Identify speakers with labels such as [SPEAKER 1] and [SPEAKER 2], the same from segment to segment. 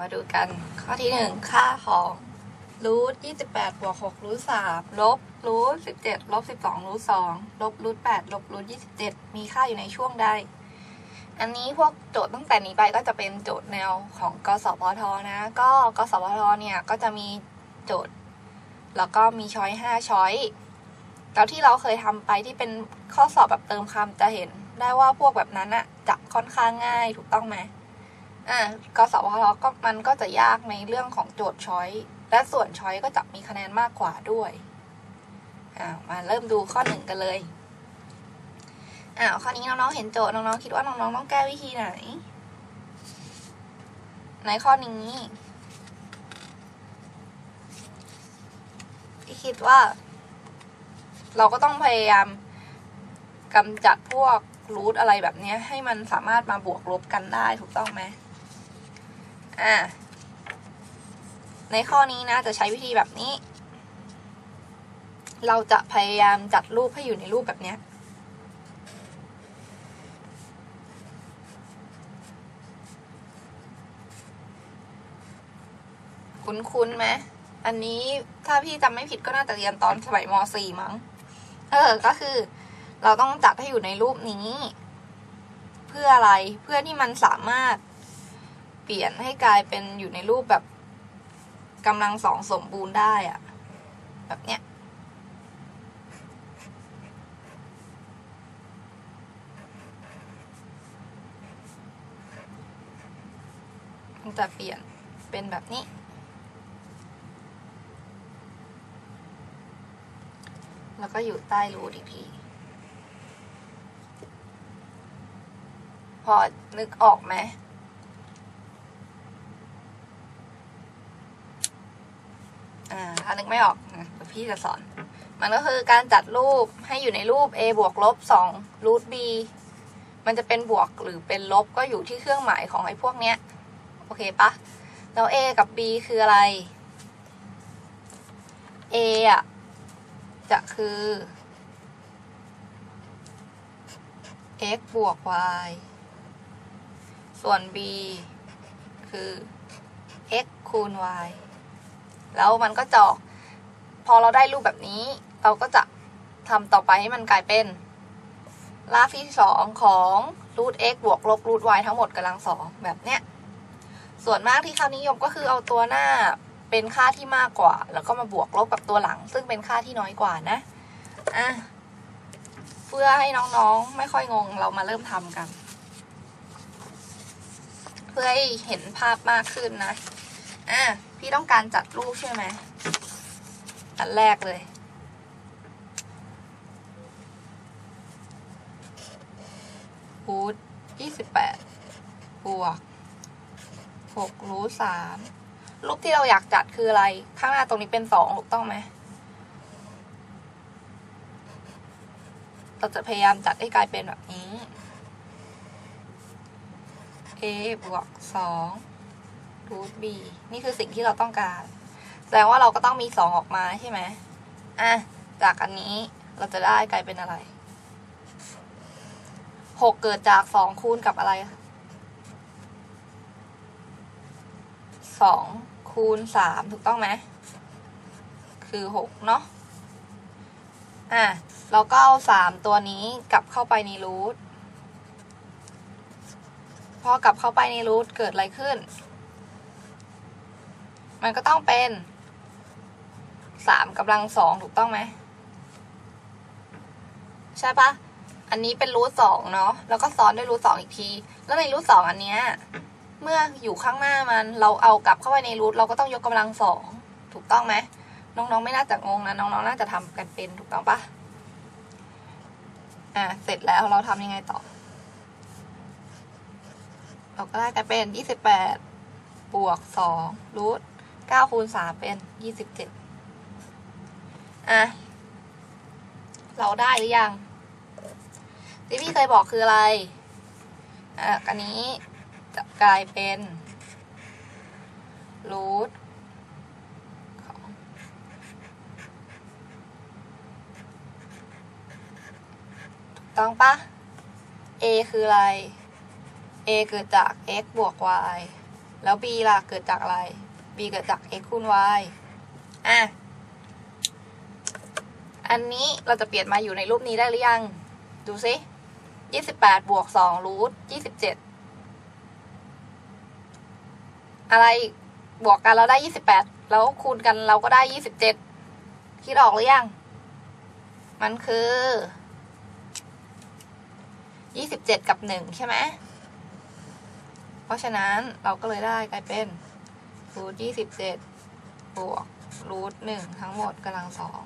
[SPEAKER 1] มาดูกันข้อที่หนึ่งค่าของรูทยี่สิบแปดบวกหกรูทสามลบรูทสิบเจ็ดลบสิบสองรูทสองลบรูทแปดลบรูทยี่สิบเจ็ดมีค่าอยู่ในช่วงใด อันนี้พวกโจทย์ตั้งแต่นี้ไปก็จะเป็นโจทย์แนวของกสพทนะ ก็กสพทเนี่ยก็จะมีโจทย์ แล้วก็มีช้อยห้าช้อยแล้วที่เราเคยทำไปที่เป็นข้อสอบแบบเติมคำจะเห็นได้ว่าพวกแบบนั้นอะจะค่อนข้างง่ายถูกต้องไหม อ่ากสพทก็มันก็จะยากในเรื่องของโจทย์ช้อยและส่วนช้อยก็จะมีคะแนนมากกว่าด้วยอ่ามาเริ่มดูข้อหนึ่งกันเลยอ่าข้อนี้น้องๆเห็นโจทย์น้องๆคิดว่าน้องๆต้องแก้วิธีไหน ในข้อนี้ที่คิดว่า เราก็ต้องพยายามกำจัดพวกรูทอะไรแบบนี้ให้มันสามารถมาบวกลบกันได้ถูกต้องไหม อ่าในข้อนี้นะจะใช้วิธีแบบนี้ เราจะพยายามจัดรูปให้อยู่ในรูปแบบเนี้ยคุ้นๆไหมอันนี้ถ้าพี่จำไม่ผิดก็น่าจะเรียนตอนสมัยม .4 มั้ง เออ ก็คือ เราต้องจัดให้อยู่ในรูปนี้ เพื่ออะไร เพื่อที่มันสามารถ เปลี่ยนให้กลายเป็นอยู่ในรูปแบบกำลังสองสมบูรณ์ได้อะแบบเนี้ยมันจะเปลี่ยนเป็นแบบนี้ แล้วก็อยู่ใต้รูทอีกที พอนึกออกไหม อ่าถ้านึกไม่ออกนะพี่จะสอน มันก็คือการจัดรูปให้อยู่ในรูป a บวกลบสองรูท b มันจะเป็นบวกหรือเป็นลบก็อยู่ที่เครื่องหมายของไอ้พวกเนี้ย โอเคปะแล้ว a กับ b คืออะไร a อะจะคือ x บวก y ส่วน b คือ x คูณ y แล้วมันก็จะอกพอเราได้รูปแบบนี้ เราก็จะทำต่อไปให้มันกลายเป็นรากที่สองของรูท x บวกลบรูท y ทั้งหมดกำลังสองแบบเนี้ย ส่วนมากที่เขานิยมก็คือเอาตัวหน้าเป็นค่าที่มากกว่า แล้วก็มาบวกลบกับตัวหลัง ซึ่งเป็นค่าที่น้อยกว่านะอะเพื่อให้น้องๆไม่ค่อยงงเรามาเริ่มทำกัน เพื่อให้เห็นภาพมากขึ้นนะอะ พี่ต้องการจัดรูปใช่ไหมอันแรกเลย รูทยี่สิบแปดบวกหกรูทสามรูปที่เราอยากจัดคืออะไร ข้างหน้าตรงนี้เป็นสองถูกต้องไหม เราจะพยายามจัดให้กลายเป็นแบบนี้ a บวกสอง รูท b นี่คือสิ่งที่เราต้องการ แสดงว่าเราก็ต้องมีสองออกมาใช่ไหมอะ จากอันนี้เราจะได้กลายเป็นอะไรหกเกิดจากสองคูณกับอะไรสองคูณสามถูกต้องไหม คือหกเนาะอะ เราก็เอาสามตัวนี้กลับเข้าไปในรูทพอกลับเข้าไปในรูทเกิดอะไรขึ้น มันก็ต้องเป็นสามกำลังสองถูกต้องไหม ใช่ปะอันนี้เป็นรูทสองเนาะแล้วก็ซ้อนด้วยรูทสองอีกที แล้วในรูทสองอันเนี้ยเมื่ออยู่ข้างหน้ามันเราเอากลับเข้าไปในรูทเราก็ต้องยกกำลังสองถูกต้องไหมน้องๆไม่น่าจะงงนะน้องๆน่าจะทำกันเป็นถูกต้องปะอ่าเสร็จแล้วเราทำยังไงต่อ เราก็ได้กลายเป็นยี่สิบแปดบวกสองรูท เก้าคูณสามเป็นยี่สิบเจ็ดอะ เราได้หรือยัง ที่พี่เคยบอกคืออะไร อะอันนี้จะกลายเป็นรูทของถูกต้องปะ a คืออะไร a เกิดจาก x บวก y แล้ว b ล่ะ เกิดจากอะไร b เกิดจาก x คูณ y อะ อันนี้เราจะเปลี่ยนมาอยู่ในรูปนี้ได้หรือยัง ดูซิยี่สิบแปดบวกสองรูทยี่สิบเจ็ดอะไรบวกกันเราได้ยี่สิบแปดแล้วคูณกันเราก็ได้ยี่สิบเจ็ดคิดออกหรือยัง มันคือยี่สิบเจ็ดกับหนึ่งใช่ไหม เพราะฉะนั้นเราก็เลยได้กลายเป็น รูทยี่สิบเจ็ดบวกรูทหนึ่งทั้งหมดกำลังสอง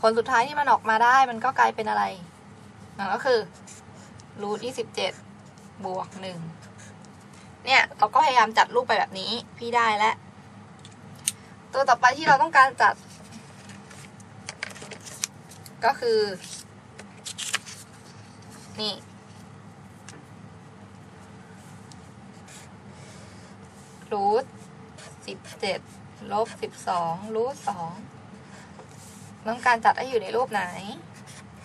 [SPEAKER 1] ผลสุดท้ายที่มันออกมาได้มันก็กลายเป็นอะไรนั่นก็คือรูทยี่สิบเจ็ดบวกหนึ่งเนี่ยเราก็พยายามจัดรูปไปแบบนี้พี่ได้แล้ว ตัวต่อไปที่เราต้องการจัด ก็คือ นี่ รูท สิบเจ็ดลบสิบสองรูทสองต้องการจัดให้อยู่ในรูปไหน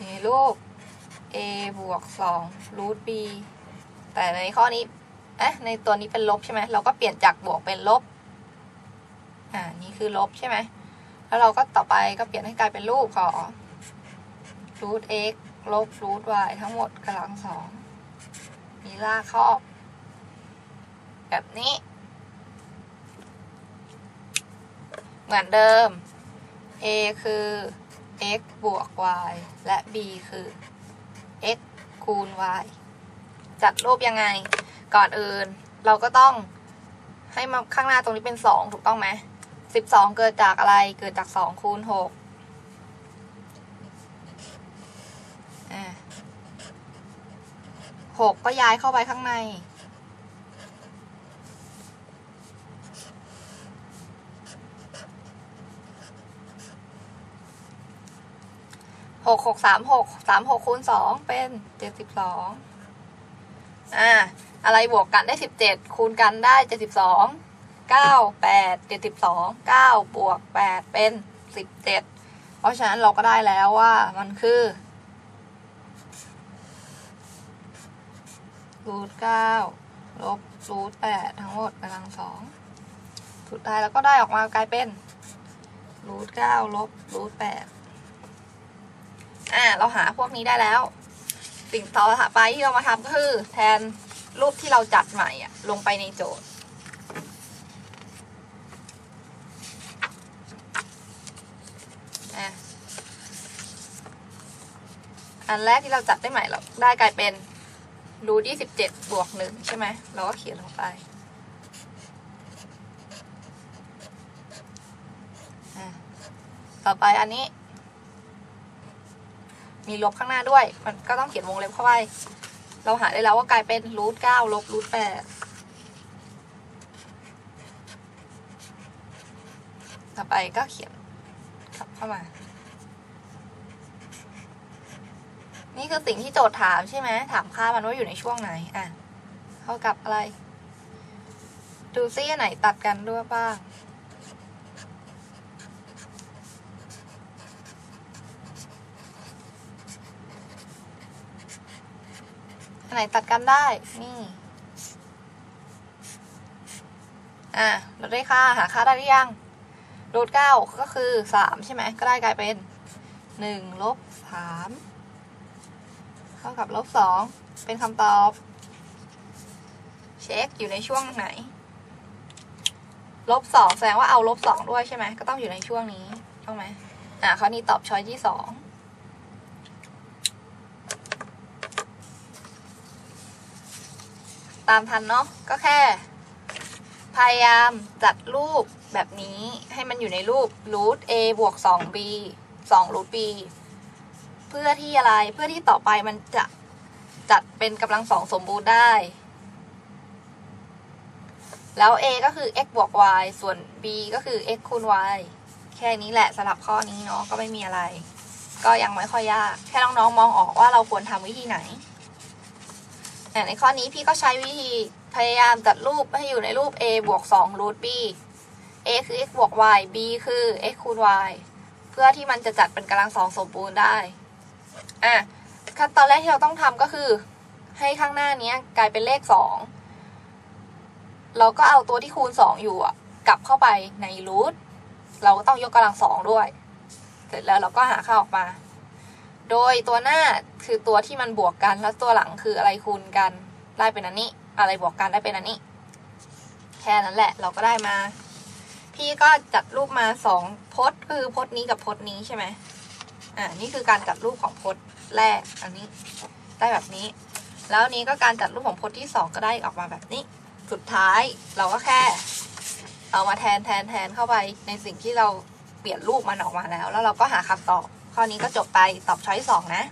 [SPEAKER 1] ในรูป a บวกสองรูท b แต่ในข้อนี้เอ๊ะในตัวนี้เป็นลบใช่ไหมเราก็เปลี่ยนจากบวกเป็นลบ อ่า นี่คือลบใช่ไหม แล้วเราก็ต่อไปก็เปลี่ยนให้กลายเป็นรูปของรูท x ลบรูท y ทั้งหมดกำลังสอง มีลากเข้าออกแบบนี้ เหมือนเดิม a คือ x บวก y และ b คือ x คูณ y จัดรูปยังไง ก่อนอื่นเราก็ต้องให้มาข้างหน้าตรงนี้เป็นสองถูกต้องไหมสิบสองเกิดจากอะไร เกิดจากสองคูณหกอ่าหกก็ย้ายเข้าไปข้างใน หกหกสามหกสามหกคูณสองเป็นเจ็ดสิบสองอ่าอะไรบวกกันได้สิบเจ็ดคูณกันได้เจ็ดสิบสองเก้าแปดเจ็ดสิบสองเก้าบวกแปดเป็นสิบเจ็ดเพราะฉะนั้นเราก็ได้แล้วว่ามันคือรูทเก้าลบรูทแปดทั้งหมดกำลังสองสุดท้ายเราก็ได้ออกมากลายเป็นรูทเก้าลบรูทแปด อ่าเราหาพวกนี้ได้แล้ว สิ่งต่อไปที่เรามาทำก็คือ แทนรูปที่เราจัดใหม่อะ ลงไปในโจทย์อะอันแรกที่เราจัดได้ใหม่เราได้กลายเป็นรูทยี่สิบเจ็ดบวกหนึ่งใช่ไหม เราก็เขียนลงไปอะต่อไปอันนี้ มีลบข้างหน้าด้วย มันก็ต้องเขียนวงเล็บเข้าไป เราหาได้แล้วว่ากลายเป็นรูทเก้าลบรูทแปดต่อไปก็เขียนกลับเข้ามา นี่คือสิ่งที่โจทย์ถามใช่ไหม ถามค่ามันว่าอยู่ในช่วงไหน อะ เท่ากับอะไร ดูซิอันไหนตัดกันด้วยบ้าง อันไหนตัดกันได้ นี่ อะเราได้ค่า หาค่าได้หรือยังรูทเก้าก็คือสามใช่ไหม ก็ได้กลายเป็นหนึ่งลบสามเท่ากับลบสองเป็นคำตอบ เช็คอยู่ในช่วงไหน ลบสองแสดงว่าเอาลบสองด้วยใช่ไหม ก็ต้องอยู่ในช่วงนี้ถูกไหมอะข้อนี้ตอบช้อยที่สอง ตามทันเนาะก็แค่ พยายามจัดรูปแบบนี้ให้มันอยู่ในรูปรูท a บวก 2b 2รูท b เพื่อที่อะไรเพื่อที่ต่อไปมันจะจัดเป็นกำลังสองสมบูรณ์ได้ แล้ว a ก็คือ x บวก y ส่วน b ก็คือ x คูณ y แค่นี้แหละสำหรับข้อนี้เนาะก็ไม่มีอะไร ก็ยังไม่ค่อยยาก แค่น้องๆมองออกว่าเราควรทำวิธีไหน ในข้อนี้พี่ก็ใช้วิธีพยายามจัดรูปให้อยู่ในรูป a บวก2รูท b a คือ x บวก y b คือ x คูณ y เพื่อที่มันจะจัดเป็นกำลังสองสมบูรณ์ได้ อะ ขั้นตอนแรกที่เราต้องทำก็คือ ให้ข้างหน้านี้กลายเป็นเลข 2 เราก็เอาตัวที่คูณสองอยู่อะกลับเข้าไปในรูท เราก็ต้องยกกำลังสองด้วย เสร็จแล้วเราก็หาค่าออกมา โดยตัวหน้าคือตัวที่มันบวกกัน แล้วตัวหลังคืออะไรคูณกันได้เป็นอันนี้ อะไรบวกกันได้เป็นอันนี้ แค่นั้นแหละเราก็ได้มา พี่ก็จัดรูปมาสองพจน์คือพจน์นี้กับพจน์นี้ใช่ไหมอ่านี่คือการจัดรูปของพจน์แรกอันนี้ได้แบบนี้ แล้วนนี้ก็การจัดรูปของพจน์ที่สองก็ได้ออกมาแบบนี้ สุดท้ายเราก็แค่ เอามาแทนแทนแทนเข้าไปในสิ่งที่เราเปลี่ยนรูปมันออกมาแล้ว แล้วเราก็หาคำตอบ ข้อนี้ก็จบไปตอบช้อยสองนะ